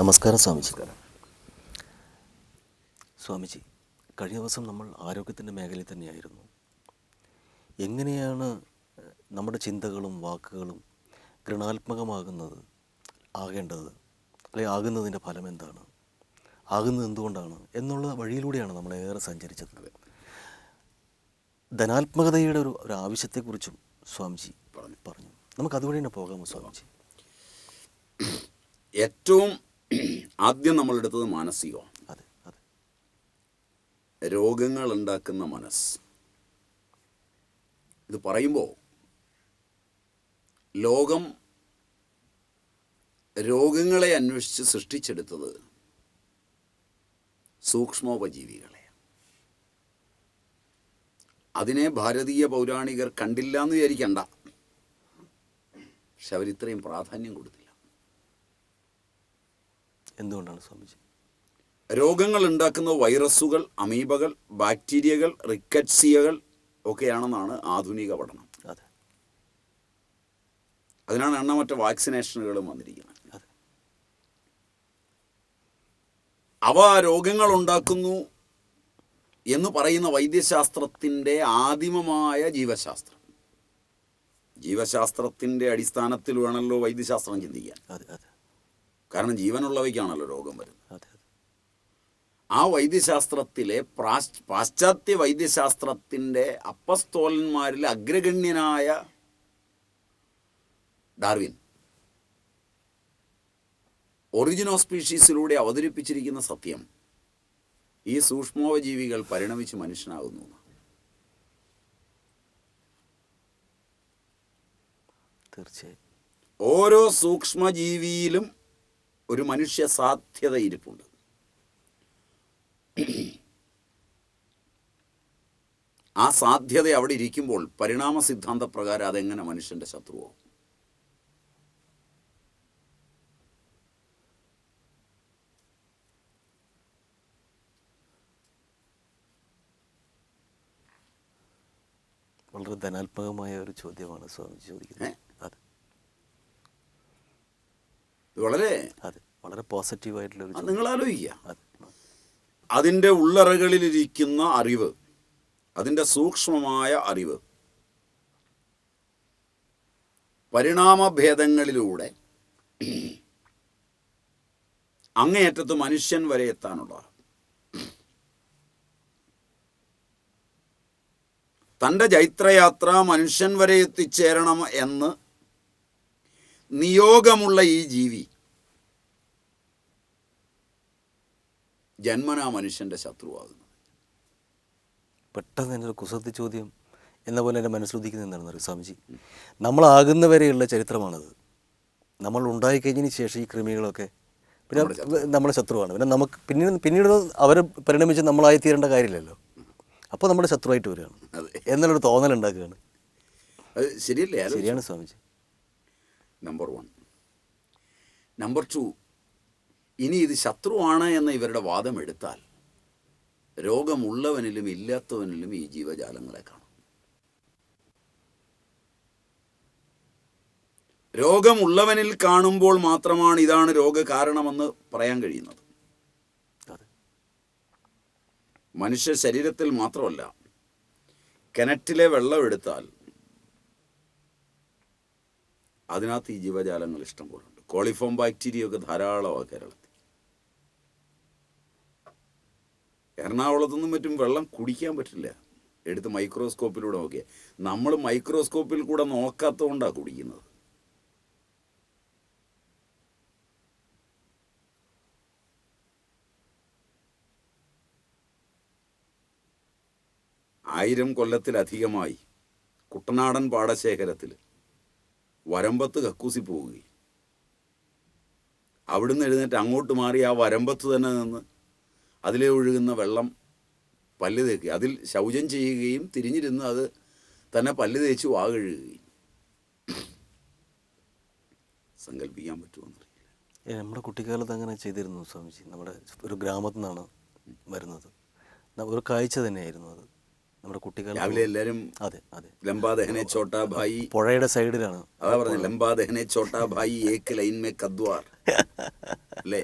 നമസ്കാരം സ്വാമിജി. സ്വാമിജി കഴിഞ്ഞ ദിവസം നമ്മൾ ആരോഗ്യത്തിന്റെ മേഖലയിൽ തന്നെയായിരുന്നു. എങ്ങനെയാണ് നമ്മുടെ ചിന്തകളും വാക്കുകളും ഗൃണാത്മകമാകുന്നത് ആകേണ്ടത് അല്ലെങ്കിൽ ആകുന്നതിന്റെ ഫലം എന്താണ് ആകുന്നത് എന്തുകൊണ്ടാണ് എന്നുള്ള വഴിയിലൂടെയാണ് നമ്മൾ ഏറെ സഞ്ചരിച്ചത്. ധനാത്മകതയുടെ ഒരു ഒരു ആവശ്യത്തെക്കുറിച്ചും സ്വാമിജി പറഞ്ഞു. നമുക്ക് അതുവഴി തന്നെ പോകാമോ സ്വാമിജി? ഏറ്റവും ആദ്യം നമ്മളെടുത്തത് മാനസികമാണ്. രോഗങ്ങൾ ഉണ്ടാക്കുന്ന മനസ്സ്. ഇത് പറയുമ്പോൾ ലോകം രോഗങ്ങളെ അന്വേഷിച്ച് സൃഷ്ടിച്ചെടുത്തത് സൂക്ഷ്മോപജീവികളെ. അതിനെ ഭാരതീയ പൗരാണികർ കണ്ടില്ല എന്ന് വിചാരിക്കണ്ട. പക്ഷെ അവരിത്രയും പ്രാധാന്യം കൊടുത്തില്ല എന്തുകൊണ്ടാണ് സ്വാമിജി? രോഗങ്ങൾ ഉണ്ടാക്കുന്ന വൈറസുകൾ അമീബകൾ ബാക്ടീരിയകൾ റിക്കറ്റ്സിയകൾ ഒക്കെയാണെന്നാണ് ആധുനിക പഠനം. അതെ. അതിനാണ് എണ്ണമറ്റ വാക്സിനേഷനുകളും വന്നിരിക്കുന്നത്. അവ രോഗങ്ങൾ ഉണ്ടാക്കുന്നു എന്ന് പറയുന്ന വൈദ്യശാസ്ത്രത്തിന്റെ ആദിമമായ ജീവശാസ്ത്രം. ജീവശാസ്ത്രത്തിന്റെ അടിസ്ഥാനത്തിൽ വേണമല്ലോ വൈദ്യശാസ്ത്രം ചിന്തിക്കാൻ. അതെ അതെ. കാരണം ജീവനുള്ളവയ്ക്കാണല്ലോ രോഗം വരുന്നത്. ആ വൈദ്യശാസ്ത്രത്തിലെ പാശ്ചാത്യ വൈദ്യശാസ്ത്രത്തിന്റെ അപ്പസ്തോലന്മാരിൽ അഗ്രഗണ്യനായ ഡാർവിൻ ഒറിജിനോ സ്പീഷീസിലൂടെ അവതരിപ്പിച്ചിരിക്കുന്ന സത്യം ഈ സൂക്ഷ്മോപജീവികൾ പരിണമിച്ച് മനുഷ്യനാകുന്നു. തീർച്ചയായും. ഓരോ സൂക്ഷ്മജീവിയിലും ഒരു മനുഷ്യ സാധ്യത ഇരിപ്പുണ്ട് ആ സാധ്യത അവിടെ ഇരിക്കുമ്പോൾ പരിണാമ സിദ്ധാന്ത പ്രകാരം അതെങ്ങനെ മനുഷ്യന്റെ ശത്രുവോ വളരെ ധനാത്മകമായ ഒരു ചോദ്യമാണ് സ്വാമി ചോദിക്കുന്നത് ഏ? അതെ ഇത് വളരെ അതെ വളരെ പോസിറ്റീവായിട്ടുള്ള നിങ്ങൾ ആലോചിക്കുക അതെ. അതിന്റെ ഉള്ളറകളിലിരിക്കുന്ന അറിവ് അതിന്റെ സൂക്ഷ്മമായ അറിവ് പരിണാമഭേദങ്ങളിലൂടെ അങ്ങേയറ്റത്ത് മനുഷ്യൻ വരെ എത്താനുള്ള തന്റെ ജൈത്രയാത്ര മനുഷ്യൻ വരെ എത്തിച്ചേരണം എന്ന് നിയോഗമുള്ള ഈ ജീവി ജന്മനാ മനുഷ്യന്റെ ശത്രുവാകുന്നത് പെട്ടെന്ന് എന്റെ കുസൃതി ചോദ്യം എന്ന പോലെ എന്റെ മനസ്സിലുദിക്കുന്നത് എന്താണെന്ന് അറിയാം സ്വാമിജി? നമ്മളാകുന്നവരെയുള്ള ചരിത്രമാണത്. നമ്മൾ ഉണ്ടായിക്കഴിഞ്ഞതിന് ശേഷം ഈ കൃമികളൊക്കെ പിന്നെ നമ്മുടെ ശത്രുവാണ്. പിന്നെ നമുക്ക് പിന്നീട് പിന്നീട് അവർ പരിണമിച്ച് നമ്മളായി തീരേണ്ട കാര്യമില്ലല്ലോ. അപ്പോൾ നമ്മുടെ ശത്രുവായിട്ട് വരികയാണ്. എന്നുള്ളൊരു തോന്നലുണ്ടാക്കുകയാണ്. അത് ശരിയല്ലേ? ശരിയാണ് Swamiji. Number one number two ഇനി ഇത് ശത്രുവാണ് എന്ന ഇവരുടെ വാദം എടുത്താൽ രോഗമുള്ളവനിലും ഇല്ലാത്തവനിലും ഈ ജീവജാലങ്ങളെ കാണും. രോഗമുള്ളവനിൽ കാണുമ്പോൾ മാത്രമാണ് ഇതാണ് രോഗകാരണമെന്ന് പറയാൻ കഴിയുന്നത്. മനുഷ്യ ശരീരത്തിൽ മാത്രമല്ല കിണറ്റിലെ വെള്ളം എടുത്താൽ അതിനകത്ത് ഈ ജീവജാലങ്ങൾ ഇഷ്ടം പോലുണ്ട് കോളിഫോം ബാക്ടീരിയ ഒക്കെ ധാരാളമാണ് കേരളത്തിൽ. എറണാകുളത്തുനിന്നും മറ്റും വെള്ളം കുടിക്കാൻ പറ്റില്ല. എടുത്ത് മൈക്രോസ്കോപ്പിലൂടെ നോക്കിയ. നമ്മൾ മൈക്രോസ്കോപ്പിൽ കൂടെ നോക്കാത്തതുകൊണ്ടാണ് കുടിക്കുന്നത്. ആയിരം കൊല്ലത്തിലധികമായി കുട്ടനാടൻ പാടശേഖരത്തിൽ വരമ്പത്ത് കക്കൂസി പോവുകയും. അവിടുന്ന് എഴുന്നേറ്റ് അങ്ങോട്ട് മാറി ആ വരമ്പത്ത് തന്നെ നിന്ന് അതിലെ ഒഴുകുന്ന വെള്ളം പല്ല് തേക്കുക അതിൽ ശൗചം ചെയ്യുകയും തിരിഞ്ഞിരുന്ന് അത് തന്നെ പല്ല് തേച്ച് വാകഴുകുകയും. സങ്കല്പിക്കാൻ പറ്റുമെന്നറിയില്ല. നമ്മുടെ കുട്ടിക്കാലത്ത് അങ്ങനെ ചെയ്തിരുന്നു സ്വാമിജി. നമ്മുടെ ഒരു ഗ്രാമത്തിൽ നിന്നാണ് വരുന്നത് ഒരു കാഴ്ച തന്നെയായിരുന്നു അത്. നമ്മുടെ കുട്ടികൾ രാവിലെ എല്ലാവരും അതെ അതെ. ലംബാദഹനെ ചോട്ടാ ഭായി. പുഴയുടെ സൈഡിലാണ്. അതാ പറഞ്ഞ ലംബാദഹനെ ചോട്ടാ ഭായി ഏക്ക് ലൈൻ മേ കദ്വാർ. അല്ലേ?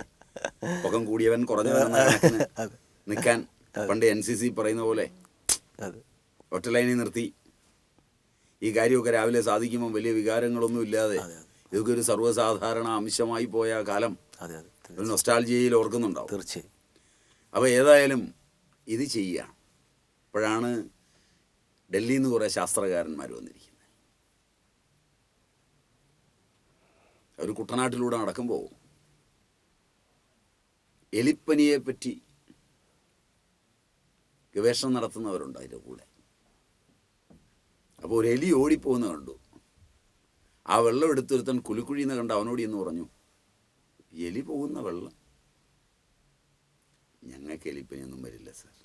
പൊക്കം കൂടിയവൻ കുറഞ്ഞവൻ നിൽക്കാൻ പണ്ട് എൻ സി സി പറയുന്ന പോലെ. ഒറ്റ ലൈനിൽ നിർത്തി. ഈ കാര്യമൊക്കെ രാവിലെ സാധിക്കുമ്പോൾ വലിയ വികാരങ്ങളൊന്നും ഇല്ലാതെ. ഇതൊക്കെ ഒരു സർവസാധാരണ അംശമായി പോയ കാലം. അതെ അതെ. ഒരു നൊസ്റ്റാൾജിയയിൽ ഓർക്കുന്നുണ്ടാവും. തീർച്ചയായും. അപ്പോൾ ഏതായാലും ഇത് ചെയ്യുക അപ്പോഴാണ് ഡൽഹിയിൽ നിന്ന് കുറേ ശാസ്ത്രകാരന്മാർ വന്നിരിക്കുന്നത്. അവർ കുട്ടനാട്ടിലൂടെ നടക്കുമ്പോൾ എലിപ്പനിയെ പറ്റി ഗവേഷണം നടത്തുന്നവരുണ്ട് അതിന്റെ കൂടെ. അപ്പോൾ ഒരു എലി ഓടിപ്പോകുന്ന കണ്ടു. ആ വെള്ളം എടുത്തൊരുത്തൻ കുലുക്കുഴിന്ന് കണ്ട് അവനോട് എന്ന് പറഞ്ഞു എലി പോകുന്ന വെള്ളം? ഞങ്ങൾക്ക് എലിപ്പനിയൊന്നും വരില്ല സാർ.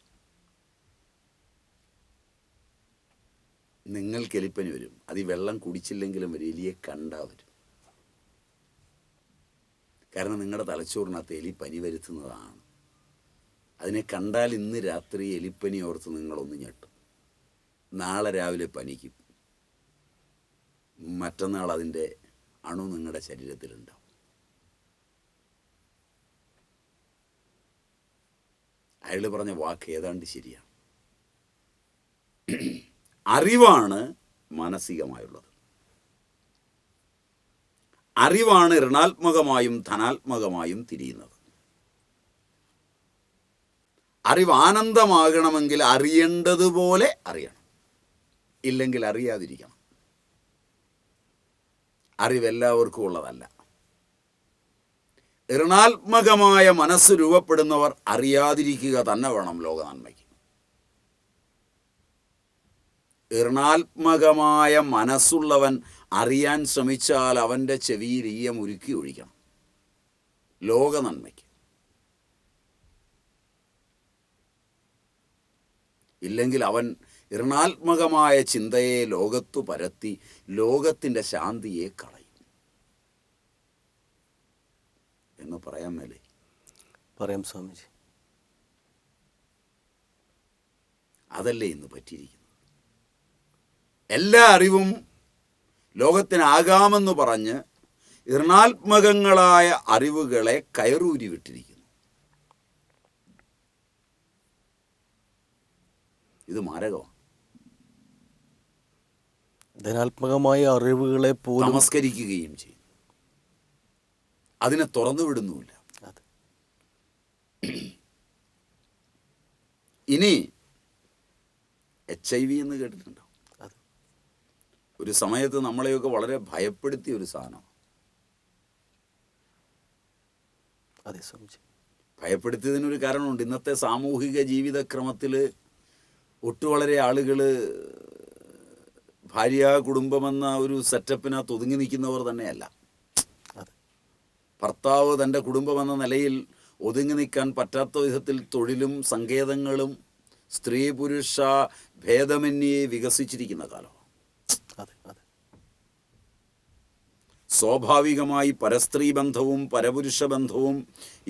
നിങ്ങൾക്ക് എലിപ്പനി വരും. അത് ഈ വെള്ളം കുടിച്ചില്ലെങ്കിലും വരും എലിയെ കണ്ടാ വരും. കാരണം നിങ്ങളുടെ തലച്ചോറിനകത്ത് എലി പനി വരുത്തുന്നതാണ്. അതിനെ കണ്ടാൽ ഇന്ന് രാത്രി എലിപ്പനി ഓർത്ത് നിങ്ങളൊന്ന് ഞെട്ടും. നാളെ രാവിലെ പനിക്കും. മറ്റന്നാൾ അതിന്റെ അണു നിങ്ങളുടെ ശരീരത്തിലുണ്ടാവും. അയാൾ പറഞ്ഞ വാക്ക് ഏതാണ്ട് ശരിയാണ്. അറിവാണ് മാനസികമായുള്ളത്. അറിവാണ് ഋണാത്മകമായും ധനാത്മകമായും തിരിയുന്നത്. അറിവ് ആനന്ദമാകണമെങ്കിൽ അറിയേണ്ടതുപോലെ അറിയണം. ഇല്ലെങ്കിൽ അറിയാതിരിക്കണം. അറിവെല്ലാവർക്കും ഉള്ളതല്ല. ഋണാത്മകമായ മനസ്സ് രൂപപ്പെടുന്നവർ അറിയാതിരിക്കുക തന്നെ വേണം ലോക ഋണാത്മകമായ മനസ്സുള്ളവൻ അറിയാൻ ശ്രമിച്ചാൽ അവന്റെ ചെവിയിൽ ഈയം ഉരുക്കി ഒഴിക്കണം. ലോക നന്മയ്ക്ക്. ഇല്ലെങ്കിൽ അവൻ ഋണാത്മകമായ ചിന്തയെ ലോകത്തു പരത്തി ലോകത്തിന്റെ ശാന്തിയെ കളയും. എന്ന് പറയാൻ മേലേ. പറയാം സ്വാമിജി. അതല്ലേ ഇന്ന് പറ്റിയിരിക്കുന്നത്? എല്ലാ അറിവും ലോകത്തിനാകാമെന്ന് പറഞ്ഞ് ഇർണാത്മകങ്ങളായ അറിവുകളെ കയറൂരി വിട്ടിരിക്കുന്നു ഇത് മാരകമാണ്. ധനാത്മകമായ അറിവുകളെ പോലും നമസ്കരിക്കുകയും ചെയ്യും അതിനെ തുറന്നു വിടുന്നുമില്ല ഇനി എച്ച് ഐ വി എന്ന് കേട്ടിട്ടുണ്ടോ? ഒരു സമയത്ത് നമ്മളെയൊക്കെ വളരെ ഭയപ്പെടുത്തിയ ഒരു സാധനം. അതെ സ്വാമിജി. ഭയപ്പെടുത്തിയതിനൊരു കാരണമുണ്ട്. ഇന്നത്തെ സാമൂഹിക ജീവിതക്രമത്തിൽ ഒട്ടു വളരെ ആളുകൾ ഭാര്യ കുടുംബമെന്ന ഒരു സെറ്റപ്പിനകത്ത് ഒതുങ്ങി നിൽക്കുന്നവർ തന്നെയല്ല. ഭർത്താവ് തന്റെ കുടുംബമെന്ന നിലയിൽ ഒതുങ്ങി നിൽക്കാൻ പറ്റാത്ത വിധത്തിൽ തൊഴിലും സങ്കേതങ്ങളും സ്ത്രീ പുരുഷ ഭേദമന്യേ വികസിച്ചിരിക്കുന്ന കാലം അതെ അതെ സ്വാഭാവികമായി പരസ്ത്രീ ബന്ധവും പരപുരുഷ ബന്ധവും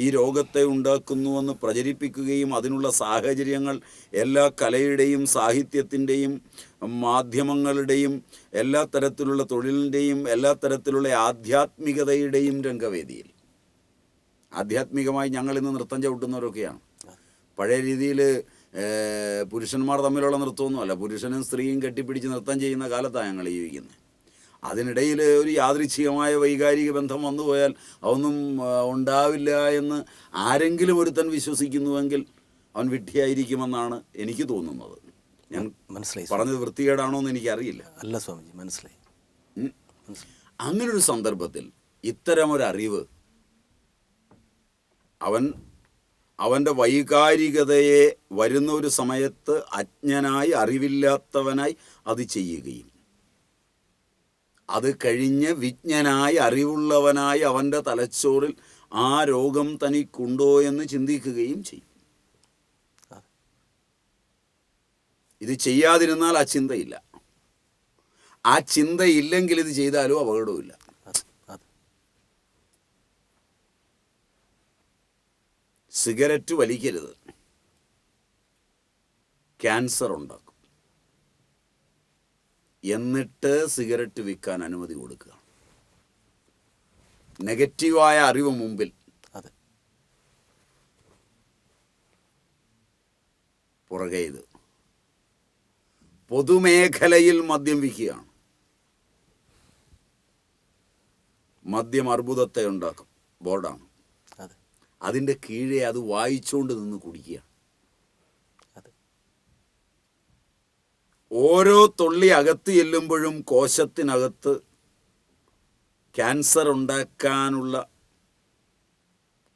ഈ രോഗത്തെ ഉണ്ടാക്കുന്നുവെന്ന് പ്രചരിപ്പിക്കുകയും അതിനുള്ള സാഹചര്യങ്ങൾ എല്ലാ കലയുടെയും സാഹിത്യത്തിന്റെയും മാധ്യമങ്ങളുടെയും എല്ലാ തരത്തിലുള്ള തൊഴിലിന്റെയും എല്ലാ തരത്തിലുള്ള ആധ്യാത്മികതയുടെയും രംഗവേദിയിൽ. ആധ്യാത്മികമായി ഞങ്ങൾ ഇന്ന് നൃത്തം ചവിട്ടുന്നവരൊക്കെയാണ്. പഴയ രീതിയിൽ പുരുഷന്മാർ തമ്മിലുള്ള നൃത്തമൊന്നുമല്ല. പുരുഷനും സ്ത്രീയും കെട്ടിപ്പിടിച്ച് നൃത്തം ചെയ്യുന്ന കാലത്താണ് ഞങ്ങൾ ജീവിക്കുന്നത്. അതിനിടയിൽ ഒരു യാദൃച്ഛികമായ വൈകാരിക ബന്ധം വന്നുപോയാൽ അതൊന്നും ഉണ്ടാവില്ല എന്ന് ആരെങ്കിലും ഒരുത്തൻ വിശ്വസിക്കുന്നുവെങ്കിൽ അവൻ വിഡ്ഢിയായിരിക്കുമെന്നാണ് എനിക്ക് തോന്നുന്നത്. ഞാൻ മനസ്സിലായി പറഞ്ഞത് വൃത്തികേടാണോ എന്ന് എനിക്കറിയില്ല. അല്ല സ്വാമിജി. മനസ്സിലായി. അങ്ങനൊരു സന്ദർഭത്തിൽ ഇത്തരമൊരറിവ് അവൻ അവന്റെ വൈകാരികതയെ വരുന്ന ഒരു സമയത്ത് അജ്ഞനായി അറിവില്ലാത്തവനായി അത് ചെയ്യുകയും അത് കഴിഞ്ഞ് വിജ്ഞനായി അറിവുള്ളവനായി അവന്റെ തലച്ചോറിൽ ആ രോഗം തനിക്കുണ്ടോ എന്ന് ചിന്തിക്കുകയും ചെയ്യും. ഇത് ചെയ്യാതിരുന്നാൽ ആ ചിന്തയില്ല. ആ ചിന്തയില്ലെങ്കിൽ ഇത് ചെയ്താലും അപകടവുമില്ല സിഗരറ്റ് വലിക്കരുത്. ക്യാൻസർ ഉണ്ടാക്കും. എന്നിട്ട് സിഗരറ്റ് വിൽക്കാൻ അനുമതി കൊടുക്കുക. നെഗറ്റീവായ അറിവ് മുമ്പിൽ. അതെ. പുറകെ ഇത്. പൊതുമേഖലയിൽ മദ്യം വിൽക്കുകയാണ്. മദ്യം അർബുദത്തെ ഉണ്ടാക്കും. ബോർഡാണ്. അതിന്റെ കീഴെ അത് വായിച്ചുകൊണ്ട് നിന്ന് കുടിക്കുകയാണ്. ഓരോ തുള്ളി അകത്ത് ചെല്ലുമ്പോഴും കോശത്തിനകത്ത് ക്യാൻസർ ഉണ്ടാക്കാനുള്ള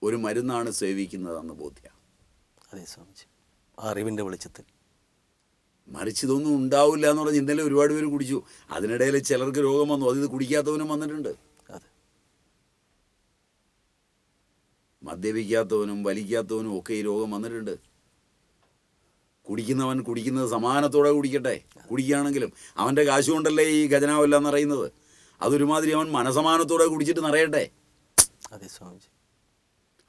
ഒരു മരുന്നാണ് സേവിക്കുന്നതെന്ന് ബോധ്യം. അതെ സ്വാമിജി. ആ അറിവിന്റെ വെളിച്ചത്തിൽ. മറിച്ച് ഇതൊന്നും ഉണ്ടാവില്ല എന്ന് പറഞ്ഞ് ഇന്നലെ ഒരുപാട് പേര് കുടിച്ചു. അതിനിടയിൽ ചിലർക്ക് രോഗം വന്നു. അത് ഇത് കുടിക്കാത്തവനും വന്നിട്ടുണ്ട്. മദ്യപിക്കാത്തവനും വലിക്കാത്തവനും ഒക്കെ ഈ രോഗം വന്നിട്ടുണ്ട്. കുടിക്കുന്നവൻ കുടിക്കുന്നത് സമാനത്തോടെ കുടിക്കട്ടെ. കുടിക്കുകയാണെങ്കിലും അവന്റെ കാശ് കൊണ്ടല്ലേ ഈ ഖജനാവല്ല എന്നറിയുന്നത് അതൊരുമാതിരി അവൻ മനസമാനത്തോടെ കുടിച്ചിട്ട് നിറയട്ടെ. അതെ സ്വാമിജി.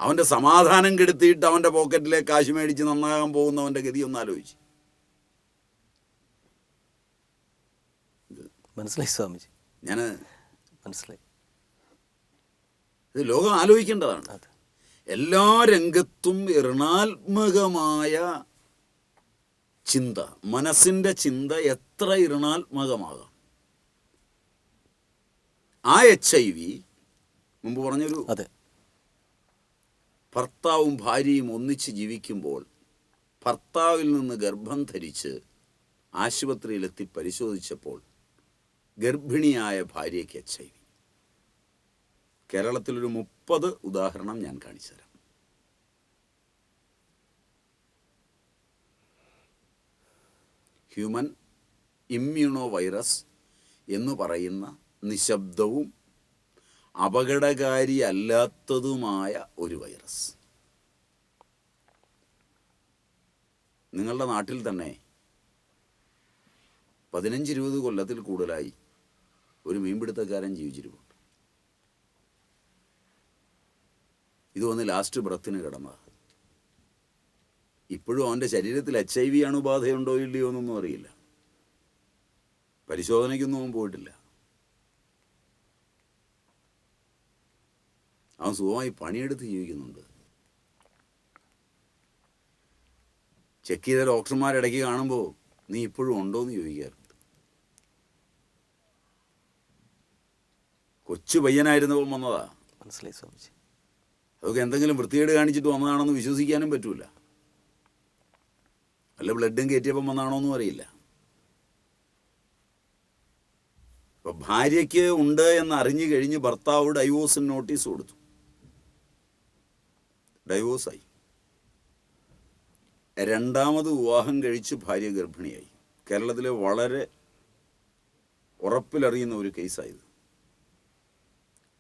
അവന്റെ സമാധാനം കെടുത്തിയിട്ട് അവന്റെ പോക്കറ്റിലെ കാശ് മേടിച്ച് നന്നാകാൻ പോകുന്നവന്റെ ഗതി ഒന്ന് ആലോചിച്ച്. മനസ്സിലായി സ്വാമിജി? ഞാൻ മനസ്സിലായി. ഇത് ലോകം ആലോചിക്കേണ്ടതാണ്. എല്ലാ രംഗത്തും ഇർണാത്മകമായ ചിന്ത. മനസ്സിന്റെ ചിന്ത എത്ര ഇർണാത്മകമാകാം ആ എച്ച് ഐ വി മുമ്പ് പറഞ്ഞൊരു അതെ. ഭർത്താവും ഭാര്യയും ഒന്നിച്ച് ജീവിക്കുമ്പോൾ ഭർത്താവിൽ നിന്ന് ഗർഭം ധരിച്ച് ആശുപത്രിയിലെത്തി പരിശോധിച്ചപ്പോൾ ഗർഭിണിയായ ഭാര്യയ്ക്ക് എച്ച് ഐ വി കേരളത്തിലൊരു മുപ്പത് ഉദാഹരണം ഞാൻ കാണിച്ചു തരാം ഹ്യൂമൻ ഇമ്മ്യൂണോ വൈറസ് എന്ന് പറയുന്ന നിശബ്ദവും അപകടകാരി അല്ലാത്തതുമായ ഒരു വൈറസ് നിങ്ങളുടെ നാട്ടിൽ തന്നെ പതിനഞ്ച് ഇരുപത് കൊല്ലത്തിൽ കൂടുതലായി ഒരു മീൻപിടുത്തക്കാരൻ ജീവിച്ചിരിപ്പുണ്ട്. ഇത് വന്ന് ലാസ്റ്റ് ബ്രത്തിന് കിടന്നത്. ഇപ്പോഴും അവന്റെ ശരീരത്തിൽ എച്ച് ഐ വി അണുബാധയുണ്ടോ ഇല്ലയോ എന്നൊന്നും അറിയില്ല. പരിശോധനയ്ക്കൊന്നും അവൻ പോയിട്ടില്ല. അവൻ സുഖമായി പണിയെടുത്ത് ജീവിക്കുന്നുണ്ട്. ചെക്ക് ചെയ്ത ഡോക്ടർമാരിടയ്ക്ക് കാണുമ്പോൾ നീ ഇപ്പോഴും ഉണ്ടോ എന്ന് ചോദിക്കാറുണ്ട്. കൊച്ചു പയ്യനായിരുന്നപ്പോൾ വന്നതാ. മനസ്സിലായി സ്വാമിജി. അതൊക്കെ എന്തെങ്കിലും വൃത്തികേട് കാണിച്ചിട്ട് വന്നതാണെന്ന് വിശ്വസിക്കാനും പറ്റൂല. വല്ല ബ്ലഡും കയറ്റിയപ്പം വന്നാണോ എന്നും അറിയില്ല. അപ്പൊ ഭാര്യയ്ക്ക് ഉണ്ട് എന്ന് അറിഞ്ഞു കഴിഞ്ഞ് ഭർത്താവ് ഡൈവോഴ്സിന് നോട്ടീസ് കൊടുത്തു. ഡൈവോഴ്സായി രണ്ടാമത് വിവാഹം കഴിച്ച് ഭാര്യ ഗർഭിണിയായി. കേരളത്തിലെ വളരെ ഉറപ്പിലറിയുന്ന ഒരു കേസായത്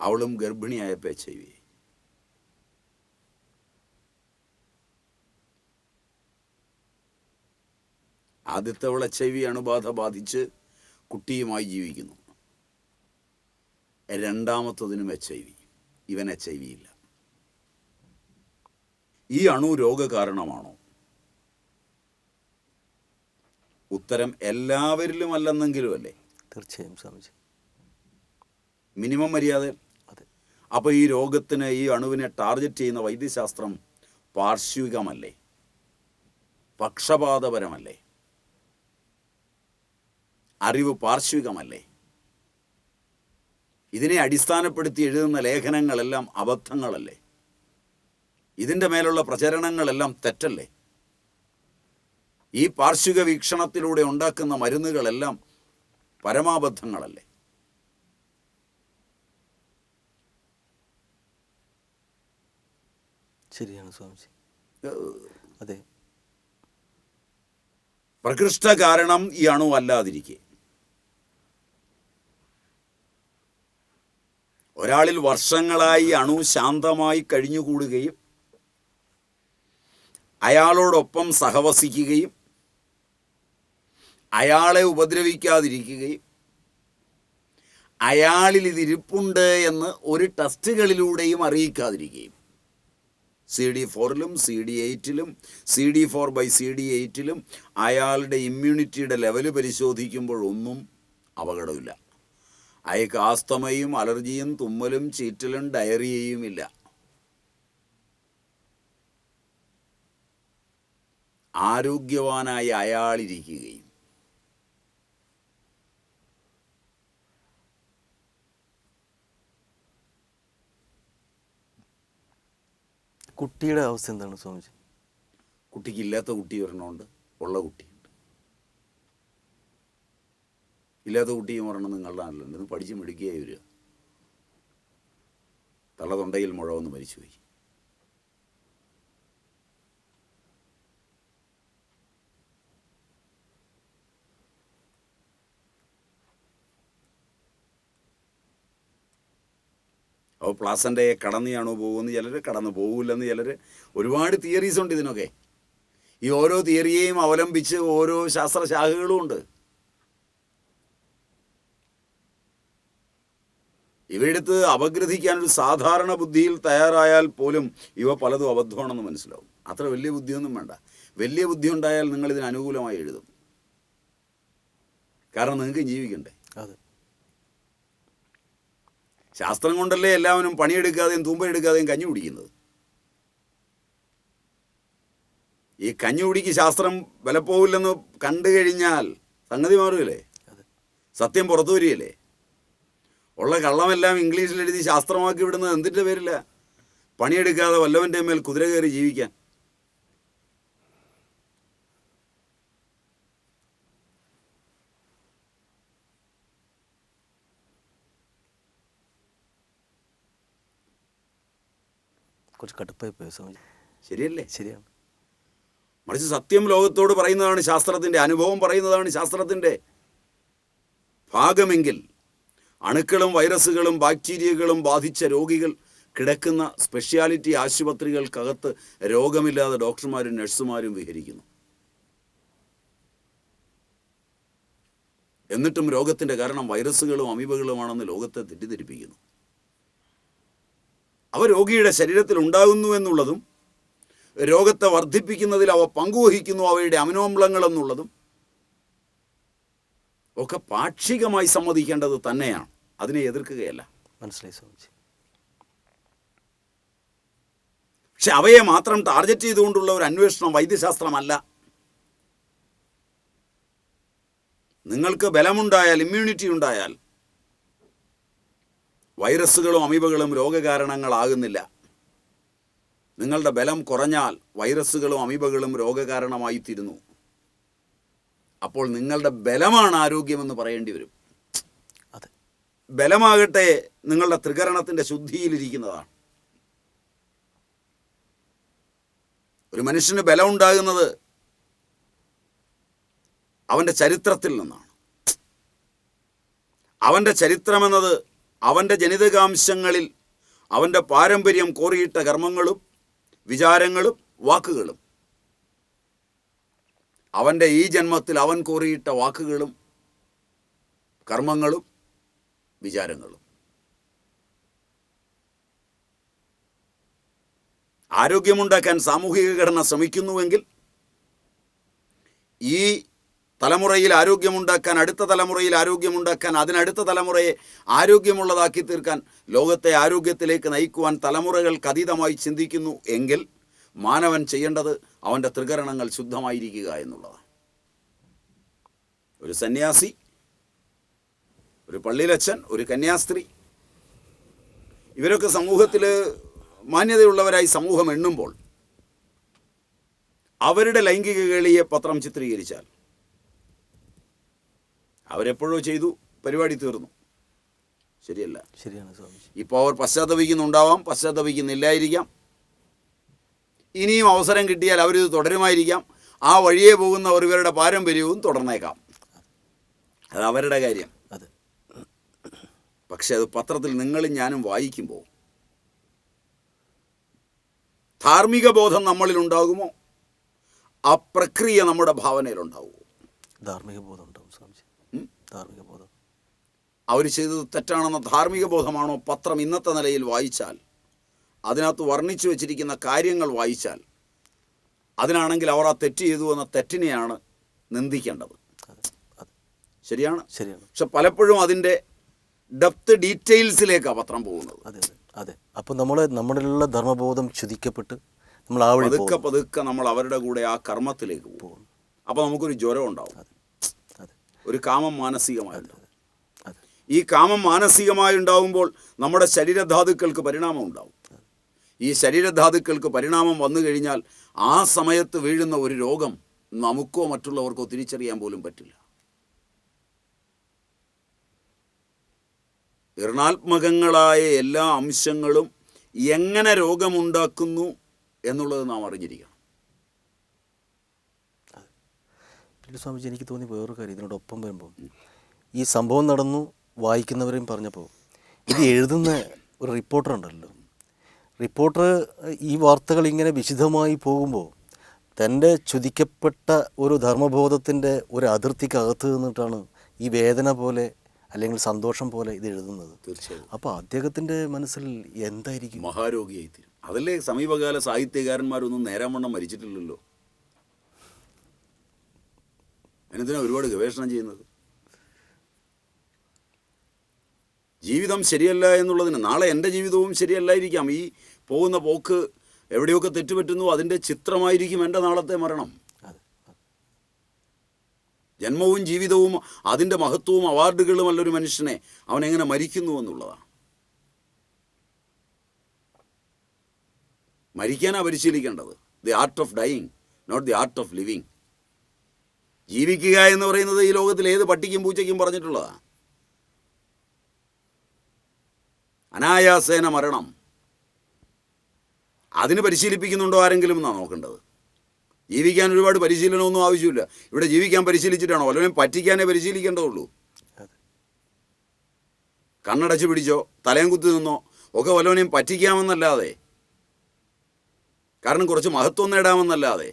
അവളും ഗർഭിണിയായ എച്ച് ആദ്യത്തെ അവൾ എച്ച് ഐ വി അണുബാധ ബാധിച്ച് കുട്ടിയുമായി ജീവിക്കുന്നു. രണ്ടാമത്തതിനും എച്ച് ഐ വി ഇവൻ എച്ച് ഐ വി ഇല്ല. ഈ അണു രോഗ കാരണമാണോ? ഉത്തരം എല്ലാവരിലും അല്ലെന്നെങ്കിലും അല്ലേ? തീർച്ചയായും സ്വാമിജി. മിനിമം മര്യാദ. അപ്പൊ അപ്പോൾ ഈ രോഗത്തിന് ഈ അണുവിനെ ടാർഗറ്റ് ചെയ്യുന്ന വൈദ്യശാസ്ത്രം പാർശ്വികമല്ലേ? പക്ഷപാതപരമല്ലേ? അറിവ് പാർശ്വികമല്ലേ? ഇതിനെ അടിസ്ഥാനപ്പെടുത്തി എഴുതുന്ന ലേഖനങ്ങളെല്ലാം അബദ്ധങ്ങളല്ലേ? ഇതിന്റെ മേലുള്ള പ്രചരണങ്ങളെല്ലാം തെറ്റല്ലേ? ഈ പാർശ്വിക വീക്ഷണത്തിലൂടെ ഉണ്ടാക്കുന്ന മരുന്നുകളെല്ലാം പരമാബദ്ധങ്ങളല്ലേ? ശരിയാണ് സ്വാമിജി. അതെ. പ്രകൃഷ്ട കാരണം ഈ അണു അല്ലാതിരിക്കെ. ഒരാളിൽ വർഷങ്ങളായി അണു ശാന്തമായി കഴിഞ്ഞുകൂടുകയും അയാളോടൊപ്പം സഹവസിക്കുകയും അയാളെ ഉപദ്രവിക്കാതിരിക്കുകയും അയാളിൽ ഇതിരിപ്പുണ്ട് എന്ന് ഒരു ടെസ്റ്റുകളിലൂടെയും അറിയിക്കാതിരിക്കുകയും. സി ഡി ഫോറിലും C D എയ്റ്റിലും C D four by C D എയ്റ്റിലും അയാളുടെ ഇമ്മ്യൂണിറ്റിയുടെ ലെവൽ പരിശോധിക്കുമ്പോഴൊന്നും അപകടമില്ല. അയാൾക്ക് ആസ്തമയും അലർജിയും തുമ്മലും ചീറ്റലും ഡയറിയയും ഇല്ല ആരോഗ്യവാനായി അയാളിരിക്കുകയും കുട്ടിയുടെ അവസ്ഥ എന്താണ് സ്വാമിജി? കുട്ടിക്ക് ഇല്ലാത്ത കുട്ടി ഒരെണ്ണമുണ്ട്. ഉള്ള കുട്ടിയുണ്ട് ഇല്ലാത്ത കുട്ടിയും ഒരെണ്ണം നിങ്ങളുടെ നാട്ടിലുണ്ട്. ഇത് പഠിച്ച് മിടുക്കിയായി വരിക. തള്ളതൊണ്ടയിൽ മുഴ വന്ന് മരിച്ചുപോയി അപ്പോൾ പ്ലാസന്റെ കടന്നിയാണോ പോകുമെന്ന് ചിലർ കടന്നു പോകില്ലെന്ന് ചിലർ ഒരുപാട് തിയറീസ് ഉണ്ട് ഇതിനൊക്കെ. ഈ ഓരോ തിയറിയെയും അവലംബിച്ച് ഓരോ ശാസ്ത്രശാഖകളും ഉണ്ട്. ഇവയെടുത്ത് അപഗ്രഥിക്കാനൊരു സാധാരണ ബുദ്ധിയിൽ തയ്യാറായാൽ പോലും ഇവ പലതും അബദ്ധമാണെന്ന് മനസ്സിലാവും. അത്ര വലിയ ബുദ്ധിയൊന്നും വേണ്ട. വലിയ ബുദ്ധി ഉണ്ടായാൽ നിങ്ങൾ ഇതിന് അനുകൂലമായി എഴുതും. കാരണം നിങ്ങൾക്ക് ജീവിക്കണ്ടേ? അതെ. ശാസ്ത്രം കൊണ്ടല്ലേ എല്ലാവരും പണിയെടുക്കാതെയും തൂമ്പയെടുക്കാതെയും കഞ്ഞി കുടിക്കുന്നത്? ഈ കഞ്ഞി കുടിക്ക് ശാസ്ത്രം വിലപ്പോവില്ലെന്ന് കണ്ടു കഴിഞ്ഞാൽ സംഗതി മാറുകയല്ലേ? സത്യം പുറത്തു വരികയില്ലേ? ഉള്ള കള്ളമെല്ലാം ഇംഗ്ലീഷിൽ എഴുതി ശാസ്ത്രമാക്കി വിടുന്നത് എന്തിന്റെ പേരില്ല പണിയെടുക്കാതെ വല്ലവന്റെ മേൽ കുതിര കയറി ജീവിക്കാൻ. കുറച്ച് കടുപ്പായി പോയി ശരിയല്ലേ? ശരിയാണ്. മറിച്ച് സത്യം ലോകത്തോട് പറയുന്നതാണ് ശാസ്ത്രത്തിന്റെ അനുഭവം പറയുന്നതാണ് ശാസ്ത്രത്തിന്റെ ഭാഗമെങ്കിൽ അണുക്കളും വൈറസുകളും ബാക്ടീരിയകളും ബാധിച്ച രോഗികൾ കിടക്കുന്ന സ്പെഷ്യാലിറ്റി ആശുപത്രികൾക്കകത്ത് രോഗമില്ലാതെ ഡോക്ടർമാരും നഴ്സുമാരും വിഹരിക്കുന്നു. എന്നിട്ടും രോഗത്തിന്റെ കാരണം വൈറസുകളും അമീബകളുമാണെന്ന് ലോകത്തെ തെറ്റിദ്ധരിപ്പിക്കുന്നു. അവ രോഗിയുടെ ശരീരത്തിൽ ഉണ്ടാകുന്നു എന്നുള്ളതും രോഗത്തെ വർദ്ധിപ്പിക്കുന്നതിൽ അവ പങ്കുവഹിക്കുന്നു അവയുടെ അമിനോമ്ലങ്ങൾ എന്നുള്ളതും ഒക്കെ പാക്ഷികമായി സമ്മതിക്കേണ്ടത് തന്നെയാണ്. അതിനെ എതിർക്കുകയല്ല. മനസ്സിലായി സ്വാമിജി. പക്ഷെ അവയെ മാത്രം ടാർഗറ്റ് ചെയ്തുകൊണ്ടുള്ള ഒരു അന്വേഷണം വൈദ്യശാസ്ത്രമല്ല. നിങ്ങൾക്ക് ബലമുണ്ടായാൽ ഇമ്മ്യൂണിറ്റി ഉണ്ടായാൽ വൈറസുകളും അമീബകളും രോഗകാരണങ്ങളാകുന്നില്ല. നിങ്ങളുടെ ബലം കുറഞ്ഞാൽ വൈറസുകളും അമീബകളും രോഗകാരണമായി തീരുന്നു. അപ്പോൾ നിങ്ങളുടെ ബലമാണ് ആരോഗ്യമെന്ന് പറയേണ്ടി വരും. ബലമാകട്ടെ നിങ്ങളുടെ ത്രികരണത്തിന്റെ ശുദ്ധിയിലിരിക്കുന്നതാണ്. ഒരു മനുഷ്യന് ബലം ഉണ്ടാകുന്നത് അവന്റെ ചരിത്രത്തിൽ നിന്നാണ്. അവന്റെ ചരിത്രമെന്നത് അവന്റെ ജനിതകാംശങ്ങളിൽ അവന്റെ പാരമ്പര്യം കോറിയിട്ട കർമ്മങ്ങളും വിചാരങ്ങളും വാക്കുകളും. അവന്റെ ഈ ജന്മത്തിൽ അവൻ കോറിയിട്ട വാക്കുകളും കർമ്മങ്ങളും വിചാരങ്ങളും. ആരോഗ്യമുണ്ടാക്കാൻ സാമൂഹിക ഘടന ശ്രമിക്കുന്നുവെങ്കിൽ ഈ തലമുറയിൽ ആരോഗ്യമുണ്ടാക്കാൻ അടുത്ത തലമുറയിൽ ആരോഗ്യമുണ്ടാക്കാൻ അതിനടുത്ത തലമുറയെ ആരോഗ്യമുള്ളതാക്കി തീർക്കാൻ ലോകത്തെ ആരോഗ്യത്തിലേക്ക് നയിക്കുവാൻ തലമുറകൾക്ക് അതീതമായി ചിന്തിക്കുന്നു എങ്കിൽ മാനവൻ ചെയ്യേണ്ടത് അവന്റെ ത്രികരണങ്ങൾ ശുദ്ധമായിരിക്കുക എന്നുള്ളതാണ്. ഒരു സന്യാസി ഒരു പള്ളിയിലച്ഛൻ ഒരു കന്യാസ്ത്രീ. ഇവരൊക്കെ സമൂഹത്തിൽ മാന്യതയുള്ളവരായി സമൂഹം എണ്ണുമ്പോൾ അവരുടെ ലൈംഗിക കേളിയെ പത്രം ചിത്രീകരിച്ചാൽ അവരെപ്പോഴോ ചെയ്തു പരിപാടി തീർന്നു. ശരിയല്ല. ശരിയാണ് സ്വാമി ഇപ്പോൾ അവർ പശ്ചാത്തപിക്കുന്നുണ്ടാവാം പശ്ചാത്തപിക്കുന്നില്ലായിരിക്കാം. ഇനിയും അവസരം കിട്ടിയാൽ അവരിത് തുടരുമായിരിക്കാം. ആ വഴിയെ പോകുന്നവർ ഇവരുടെ പാരമ്പര്യവും തുടർന്നേക്കാം. അത് അവരുടെ കാര്യം. പക്ഷെ അത് പത്രത്തിൽ നിങ്ങളും ഞാനും വായിക്കുമ്പോൾ ധാർമ്മിക ബോധം നമ്മളിൽ ഉണ്ടാകുമോ ആ പ്രക്രിയ നമ്മുടെ ഭാവനയിലുണ്ടാവുമോ ധാർമ്മിക ബോധം ഉണ്ടാവും സ്വാമിജി. ഉം? ധാർമ്മിക ബോധം അവർ ചെയ്തത് തെറ്റാണെന്ന ധാർമ്മിക ബോധമാണോ പത്രം ഇന്നത്തെ നിലയിൽ വായിച്ചാൽ? അതിനകത്ത് വർണിച്ചു വച്ചിരിക്കുന്ന കാര്യങ്ങൾ വായിച്ചാൽ അതിനാണെങ്കിൽ അവർ ആ തെറ്റ് ചെയ്തു എന്ന തെറ്റിനെയാണ് നിന്ദിക്കേണ്ടത്. ശരിയാണ്? ശരിയാണ്. പക്ഷെ പലപ്പോഴും അതിന്റെ ഡെപ്ത് ഡീറ്റെയിൽസിലേക്കാണ് പത്രം പോകുന്നത്. അതെ അതെ അപ്പോൾ നമ്മൾ നമ്മളിലുള്ള ധർമ്മബോധം ചുതിക്കപ്പെട്ട് നമ്മൾ ആ വഴി പതുക്കെ പതുക്കെ നമ്മൾ അവരുടെ കൂടെ ആ കർമ്മത്തിലേക്ക് പോകും അപ്പോൾ നമുക്കൊരു ജ്വരം ഉണ്ടാവും. ഒരു കാമം മാനസികമായിട്ട് ഈ കാമം മാനസികമായി ഉണ്ടാവുമ്പോൾ നമ്മുടെ ശരീരധാതുക്കൾക്ക് പരിണാമം ഉണ്ടാവും ഈ ശരീരധാതുക്കൾക്ക് പരിണാമം വന്നു കഴിഞ്ഞാൽ ആ സമയത്ത് വീഴുന്ന ഒരു രോഗം നമുക്കോ മറ്റുള്ളവർക്കോ തിരിച്ചറിയാൻ പോലും പറ്റില്ല. ഋണാത്മകങ്ങളായ എല്ലാ അംശങ്ങളും എങ്ങനെ രോഗമുണ്ടാക്കുന്നു എന്നുള്ളത് നാം അറിഞ്ഞിരിക്കണം. സ്വാമിജി എനിക്ക് തോന്നി വേറൊരു കാര്യം ഇതിനോടൊപ്പം വരുമ്പോൾ ഈ സംഭവം നടന്നു വായിക്കുന്നവരെയും പറഞ്ഞപ്പോൾ ഇത് എഴുതുന്ന ഒരു റിപ്പോർട്ടർ ഉണ്ടല്ലോ. റിപ്പോർട്ടർ ഈ വാർത്തകൾ ഇങ്ങനെ വിശദമായി പോകുമ്പോൾ തന്റെ ചുതിക്കപ്പെട്ട ഒരു ധർമ്മബോധത്തിന്റെ ഒരു അതിർത്തിക്കകത്ത് നിന്നിട്ടാണ് ഈ വേദന പോലെ അല്ലെങ്കിൽ സന്തോഷം പോലെ ഇത് എഴുതുന്നത്. തീർച്ചയായും. അപ്പോൾ അദ്ദേഹത്തിന്റെ മനസ്സിൽ എന്തായിരിക്കും? മഹാരോഗിയായി തീരും അതല്ലേ സമീപകാല സാഹിത്യകാരന്മാരൊന്നും നേരാവണ്ണം മരിച്ചിട്ടില്ലല്ലോ. എന്നതിനാ ഒരുപാട് ഗവേഷണം ചെയ്യുന്നത്? ജീവിതം ശരിയല്ല എന്നുള്ളതിന് നാളെ എന്റെ ജീവിതവും ശരിയല്ലായിരിക്കാം. ഈ പോകുന്ന പോക്ക് എവിടെയൊക്കെ തെറ്റുപറ്റുന്നു അതിന്റെ ചിത്രമായിരിക്കും എന്റെ നാളത്തെ മരണം. ജന്മവും ജീവിതവും അതിന്റെ മഹത്വവും അവാർഡുകളും അല്ലൊരു മനുഷ്യനെ അവൻ എങ്ങനെ മരിക്കുന്നു എന്നുള്ളതാണ്. മരിക്കാനാണ് പരിശീലിക്കേണ്ടത്. The art of dying not the art of living ജീവിക്കുക എന്ന് പറയുന്നത് ഈ ലോകത്തിൽ ഏത് പട്ടിക്കും പൂച്ചയ്ക്കും പറഞ്ഞിട്ടുള്ളതാണ്. അനായാസേന മരണം. അതിന് പരിശീലിപ്പിക്കുന്നുണ്ടോ ആരെങ്കിലും എന്നാണ് നോക്കേണ്ടത്? ജീവിക്കാൻ ഒരുപാട് പരിശീലനമൊന്നും ആവശ്യമില്ല. ഇവിടെ ജീവിക്കാൻ പരിശീലിച്ചിട്ടാണോ? അല്ലെങ്കിൽ പറ്റിക്കാനേ പരിശീലിക്കേണ്ടതുള്ളൂ. കണ്ണടച്ച് പിടിച്ചോ തലയും കുത്തി നിന്നോ ഒക്കെ വല്ലവനെയും പറ്റിക്കാമെന്നല്ലാതെ. കാരണം കുറച്ച് മഹത്വം നേടാമെന്നല്ലാതെ.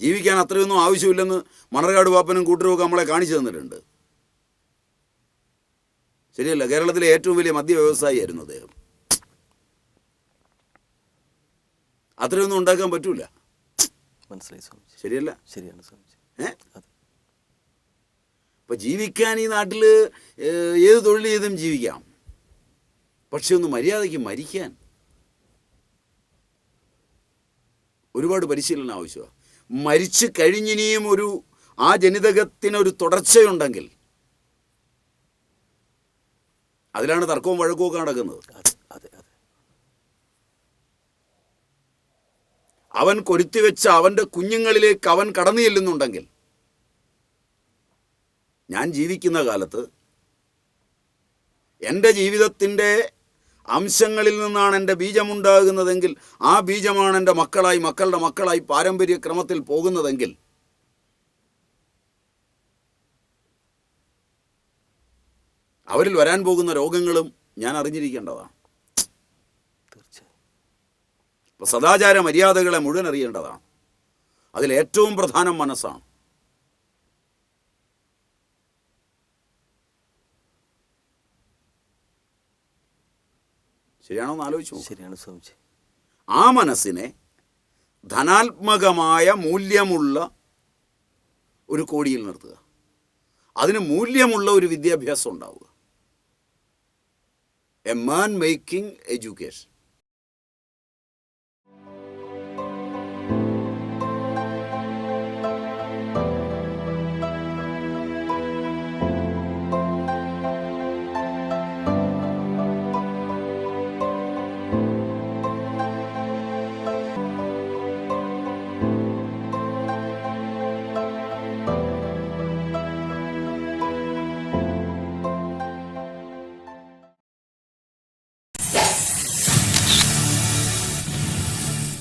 ജീവിക്കാൻ അത്രയൊന്നും ആവശ്യമില്ലെന്ന് മണർകാട് പാപ്പനും കൂട്ടരുമൊക്കെ നമ്മളെ കാണിച്ചു തന്നിട്ടുണ്ട്. ശരിയല്ല കേരളത്തിലെ ഏറ്റവും വലിയ മദ്യ വ്യവസായിയായിരുന്നു അദ്ദേഹം. അത്രയൊന്നും ഉണ്ടാക്കാൻ പറ്റൂല. മനസ്സിലായി സ്വാമിജി ശരിയല്ല? ശരിയാണ് സ്വാമിജി അപ്പൊ ജീവിക്കാൻ ഈ നാട്ടിൽ ഏത് തൊഴിൽ ചെയ്തും ജീവിക്കാം. പക്ഷെ ഒന്ന് മര്യാദയ്ക്ക് മരിക്കാൻ ഒരുപാട് പരിശീലനം ആവശ്യമാണ് മരിച്ചു കഴിഞ്ഞിനിയും ഒരു ആ ജനിതകത്തിനൊരു തുടർച്ചയുണ്ടെങ്കിൽ അതിലാണ് തർക്കവും വഴക്കവും ഒക്കെ നടക്കുന്നത് അതെ അതെ അതെ അവൻ കൊരുത്തി വെച്ച അവന്റെ കുഞ്ഞുങ്ങളിലേക്ക് അവൻ കടന്നു ചെല്ലുന്നുണ്ടെങ്കിൽ ഞാൻ ജീവിക്കുന്ന കാലത്ത് എന്റെ ജീവിതത്തിന്റെ അംശങ്ങളിൽ നിന്നാണ് എന്റെ ബീജമുണ്ടാകുന്നതെങ്കിൽ ആ ബീജമാണ് എന്റെ മക്കളായി മക്കളുടെ മക്കളായി പാരമ്പര്യ ക്രമത്തിൽ പോകുന്നതെങ്കിൽ അവരിൽ വരാൻ പോകുന്ന രോഗങ്ങളും ഞാൻ അറിഞ്ഞിരിക്കേണ്ടതാണ്. അപ്പോൾ സദാചാര മര്യാദകളെ മുഴുവൻ അറിയേണ്ടതാണ്. അതിലേറ്റവും പ്രധാനം മനസ്സാണ്. ശരിയാണോ എന്ന് ആലോചിച്ചു. ശരിയാണ് സ്വാമിജി. ആ മനസ്സിനെ ധനാത്മകമായ മൂല്യമുള്ള ഒരു കോടിയിൽ നിർത്തുക. അതിന് മൂല്യമുള്ള ഒരു വിദ്യാഭ്യാസം ഉണ്ടാവുക. A man making education